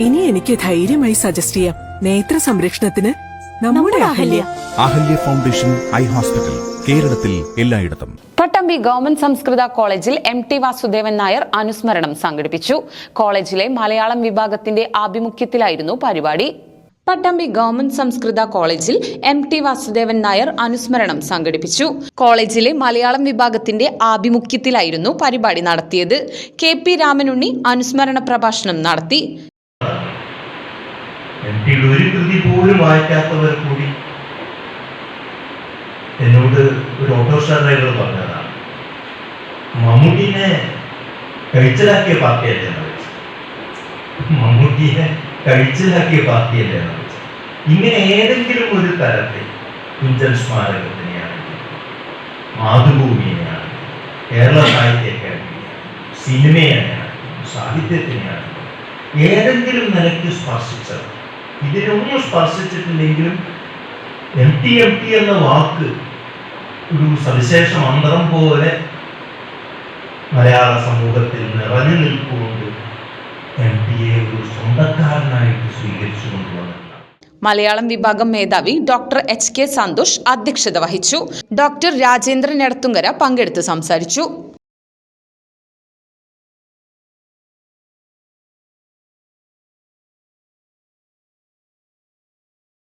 ഇനി എനിക്ക് ധൈര്യമായി സജസ്റ്റ് ചെയ്യാം. നേത്ര സംരക്ഷണത്തിന് നമ്മുടെ Ahalya. Ahalya foundation eye hospital കേരളത്തിൽ എല്ലായിടത്തും. പട്ടമ്പി ഗവൺമെന്റ് സംസ്കൃത കോളേജിൽ എം ടി വാസുദേവൻ നായർ അനുസ്മരണം സംഘടിപ്പിച്ചു. കോളേജിലെ മലയാളം വിഭാഗത്തിന്റെ ആഭിമുഖ്യത്തിലായിരുന്നു പരിപാടി. പട്ടമ്പി ഗവൺമെന്റ് സംസ്കൃത കോളേജിൽ എം ടി വാസുദേവൻ നായർ അനുസ്മരണം സംഘടിപ്പിച്ചു. കോളേജിലെ മലയാളം വിഭാഗത്തിന്റെ ആഭിമുഖ്യത്തിലായിരുന്നു പരിപാടി നടത്തിയത്. കെ പി രാമനുണ്ണി അനുസ്മരണ പ്രഭാഷണം നടത്തി. എം ടിയുടെ ഒരു കൃതി പോലും വായിക്കാത്തവർ കൂടി എന്നോട് ഒരു ഓട്ടോറിക്ഷ ഡ്രൈവർ പറഞ്ഞതാണ്. മമ്മൂട്ടിനെ കഴിച്ചിലാക്കിയ പാർട്ടിയല്ലേ എന്ന് വെച്ചു മമ്മൂട്ടിയെ കഴിച്ചിലാക്കിയ പാർട്ടിയല്ലേ എന്ന് ഇങ്ങനെ ഏതെങ്കിലും ഒരു തരത്തിൽ കുഞ്ചൻ സ്മാരകത്തിനെയാണെങ്കിൽ മാതൃഭൂമിയെയാണ് കേരള സാഹിത്യ അക്കാദമി സിനിമയെയാണെങ്കിൽ സാഹിത്യത്തിനെയാണ് ഏതെങ്കിലും നിലയ്ക്ക് സ്പർശിച്ചത് ഇതിനൊന്നും സ്പർശിച്ചിട്ടില്ലെങ്കിലും എം ടി എം ടി എന്ന വാക്ക് ഒരു സവിശേഷ മന്ത്രം പോലെ മലയാള സമൂഹത്തിൽ നിറഞ്ഞു നിൽക്കുകൊണ്ട് എം ടിയെ ഒരു സ്വന്തക്കാരനായിട്ട് സ്വീകരിച്ചു കൊണ്ടുവന്നതാണ് മലയാളം വിഭാഗം മേധാവി ഡോക്ടർ എച്ച് കെ സന്തോഷ് അധ്യക്ഷത വഹിച്ചു. ഡോക്ടർ രാജേന്ദ്രൻ എടത്തുങ്കര പങ്കെടുത്ത് സംസാരിച്ചു.